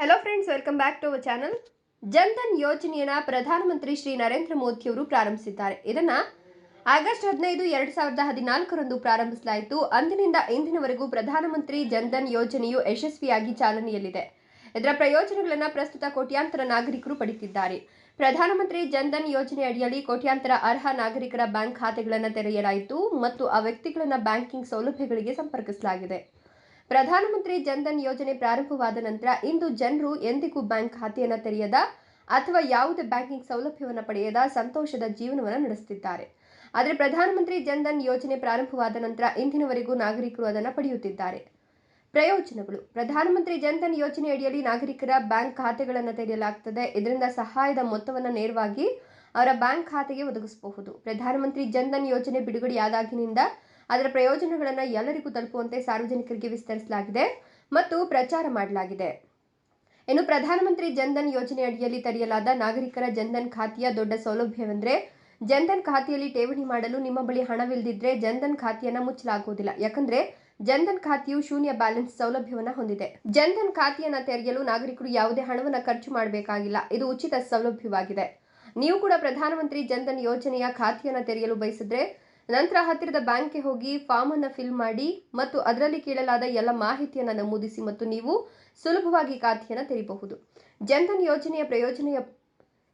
Hello friends welcome back to our channel Jan Dhan ಯೋಜನೆಯನ್ನ ಪ್ರಧಾನಮಂತ್ರಿ ಶ್ರೀ ನರೇಂದ್ರ ಮೋದಿಯವರು ಪ್ರಾರಂಭಿಸಿದ್ದಾರೆ. ಇದನ್ನ ಆಗಸ್ಟ್ ಹದಿನೈದು, ಎರಡು ಸಾವಿರದ ಹದಿನಾಲ್ಕರಂದು ಪ್ರಾರಂಭಿಸಲಾಯಿತು. ಅಂದಿನಿಂದ ಇಂದಿನವರೆಗೂ ಪ್ರಧಾನಮಂತ್ರಿ ಜನ್ಧನ್ ಯೋಜನೆಯು ಯಶಸ್ವಿಯಾಗಿ ಚಾಲನೆಯಲ್ಲಿದೆ. ಇದರ ಪ್ರಯೋಜನಗಳನ್ನು ಪ್ರಸ್ತುತ ಕೋಟ್ಯಾಂತರ ನಾಗರಿಕರು ಪಡೆಯುತ್ತಿದ್ದಾರೆ ಪ್ರಧಾನಮಂತ್ರಿ ಜನ್ಧನ್ ಯೋಜನೆ ಅಡಿಯಲ್ಲಿ ಕೋಟ್ಯಾಂತರ ಅರ್ಹ ನಾಗರಿಕರ ಬ್ಯಾಂಕ್ ಖಾತೆಗಳನ್ನು ತೆರೆಯಲಾಯಿತು ಮತ್ತು ಆ ವ್ಯಕ್ತಿಗಳನ್ನು ಬ್ಯಾಂಕಿಂಗ್ ಸೌಲಭ್ಯಗಳಿಗೆ ಸಂಪರ್ಕಿಸಲಾಗಿದೆ. ಪ್ರಧಾನಮಂತ್ರಿ ಜನ್ಧನ್ ಯೋಜನೆ ಪ್ರಾರಂಭವಾದ ನಂತರ ಇಂದು ಜನರು ಎಂದಿಗೂ ಬ್ಯಾಂಕ್ ಖಾತೆಯನ್ನು ತೆರೆಯದ ಅಥವಾ ಯಾವುದೇ ಬ್ಯಾಂಕಿಂಗ್ ಸೌಲಭ್ಯವನ್ನು ಪಡೆಯದ ಸಂತೋಷದ ಜೀವನವನ್ನು ನಡೆಸುತ್ತಿದ್ದಾರೆ ಆದರೆ ಪ್ರಧಾನಮಂತ್ರಿ ಜನ್ಧನ್ ಯೋಜನೆ ಪ್ರಾರಂಭವಾದ ನಂತರ ಇಂದಿನವರೆಗೂ ನಾಗರಿಕರು ಅದನ್ನು ಪಡೆಯುತ್ತಿದ್ದಾರೆ. ಪ್ರಯೋಜನಗಳು. ಪ್ರಧಾನಮಂತ್ರಿ ಜನ್ಧನ್ ಯೋಜನೆ ಅಡಿಯಲ್ಲಿ ನಾಗರಿಕರ ಬ್ಯಾಂಕ್ ಖಾತೆಗಳನ್ನು ತೆರೆಯಲಾಗುತ್ತದೆ ಇದರಿಂದ ಸಹಾಯದ ಮೊತ್ತವನ್ನು ನೇರವಾಗಿ ಅವರ ಬ್ಯಾಂಕ್ ಖಾತೆಗೆ ಒದಗಿಸಬಹುದು. ಪ್ರಧಾನಮಂತ್ರಿ ಜನ್ಧನ್ ಯೋಜನೆ ಬಿಡುಗಡೆಯಾದಾಗಿನಿಂದ ಅದರ ಪ್ರಯೋಜನಗಳನ್ನು ಎಲ್ಲರಿಗೂ ತಲುಪುವಂತೆ ಸಾರ್ವಜನಿಕರಿಗೆ ವಿಸ್ತರಿಸಲಾಗಿದೆ ಮತ್ತು ಪ್ರಚಾರ ಮಾಡಲಾಗಿದೆ. ಇನ್ನು ಪ್ರಧಾನಮಂತ್ರಿ ಜನ್ಧನ್ ಯೋಜನೆ ಅಡಿಯಲ್ಲಿ ತೆರೆಯಲಾದ ನಾಗರಿಕರ ಜನ್ಧನ್ ಖಾತೆಯ ದೊಡ್ಡ ಸೌಲಭ್ಯವೆಂದರೆ, ಜನ್ಧನ್ ಖಾತೆಯಲ್ಲಿ ಠೇವಣಿ ಮಾಡಲು ನಿಮ್ಮ ಬಳಿ ಹಣವಿಲ್ಲದಿದ್ದರೆ ಜನ್ಧನ್ ಖಾತೆಯನ್ನು ಮುಚ್ಚಲಾಗುವುದಿಲ್ಲ. ಯಾಕಂದ್ರೆ, ಜನ್ಧನ್ ಖಾತೆಯು ಶೂನ್ಯ ಬ್ಯಾಲೆನ್ಸ್ ಸೌಲಭ್ಯವನ್ನು ಹೊಂದಿದೆ. ಜನ್ಧನ್ ಖಾತೆಯನ್ನು ತೆರೆಯಲು ನಾಗರಿಕರು ಯಾವುದೇ ಹಣವನ್ನು ಖರ್ಚು ಮಾಡಬೇಕಾಗಿಲ್ಲ. ಇದು ಉಚಿತ ಸೌಲಭ್ಯವಾಗಿದೆ. ನೀವು ಕೂಡ ಪ್ರಧಾನಮಂತ್ರಿ ಜನ್ಧನ್ ಯೋಜನೆಯ ಖಾತೆಯನ್ನು ತೆರೆಯಲು ಬಯಸಿದ್ರೆ ನಂತರ ಹತ್ತಿರದ ಬ್ಯಾಂಕ್ಗೆ ಹೋಗಿ ಫಾರ್ಮ್ ಅನ್ನು ಫಿಲ್ ಮಾಡಿ ಮತ್ತು ಅದರಲ್ಲಿ ಕೇಳಲಾದ ಎಲ್ಲ ಮಾಹಿತಿಯನ್ನು ನಮೂದಿಸಿ ಮತ್ತು ನೀವು ಸುಲಭವಾಗಿ ಖಾತೆಯನ್ನು ತೆರೆಯಬಹುದು ಜನ್ಧನ್ ಯೋಜನೆಯ ಪ್ರಯೋಜನೆಯ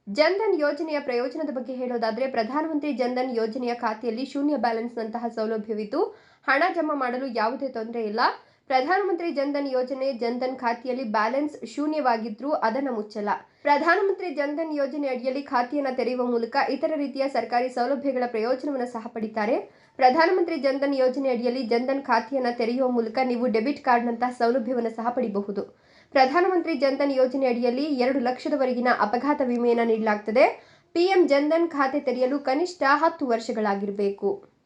ಜನ್ಧನ್ ಯೋಜನೆಯ ಪ್ರಯೋಜನದ ಬಗ್ಗೆ ಹೇಳೋದಾದರೆ ಪ್ರಧಾನಮಂತ್ರಿ ಜನ್ಧನ್ ಯೋಜನೆಯ ಖಾತೆಯಲ್ಲಿ ಶೂನ್ಯ ಬ್ಯಾಲೆನ್ಸ್ನಂತಹ ಸೌಲಭ್ಯವಿದ್ದು ಹಣ ಜಮಾ ಮಾಡಲು ಯಾವುದೇ ತೊಂದರೆ ಇಲ್ಲ. ಪ್ರಧಾನಮಂತ್ರಿ ಜನ್ಧನ್ ಯೋಜನೆ ಜನ್ಧನ್ ಖಾತೆಯಲ್ಲಿ ಬ್ಯಾಲೆನ್ಸ್ ಶೂನ್ಯವಾಗಿದ್ರೂ ಅದನ್ನು ಮುಚ್ಚಲ್ಲ. ಪ್ರಧಾನಮಂತ್ರಿ ಜನ್ಧನ್ ಯೋಜನೆ ಅಡಿಯಲ್ಲಿ ಖಾತೆಯನ್ನು ತೆರೆಯುವ ಮೂಲಕ ಇತರ ರೀತಿಯ ಸರ್ಕಾರಿ ಸೌಲಭ್ಯಗಳ ಪ್ರಯೋಜನವನ್ನು ಸಹ ಪಡಿತಾರೆ. ಪ್ರಧಾನಮಂತ್ರಿ ಜನ್ಧನ್ ಯೋಜನೆ ಅಡಿಯಲ್ಲಿ ಜನ್ಧನ್ ಖಾತೆಯನ್ನು ತೆರೆಯುವ ಮೂಲಕ ನೀವು ಡೆಬಿಟ್ ಕಾರ್ಡ್ನಂತಹ ಸೌಲಭ್ಯವನ್ನು ಸಹ ಪಡಿಬಹುದು. ಪ್ರಧಾನಮಂತ್ರಿ ಜನ್ಧನ್ ಯೋಜನೆ ಅಡಿಯಲ್ಲಿ ಎರಡು ಲಕ್ಷದವರೆಗಿನ ಅಪಘಾತ ವಿಮೆಯನ್ನು ನೀಡಲಾಗುತ್ತದೆ ಪಿಎಂ ಜನ್ಧನ್ ಖಾತೆ ತೆರೆಯಲು ಕನಿಷ್ಠ ಹತ್ತು ವರ್ಷಗಳಾಗಿರಬೇಕು.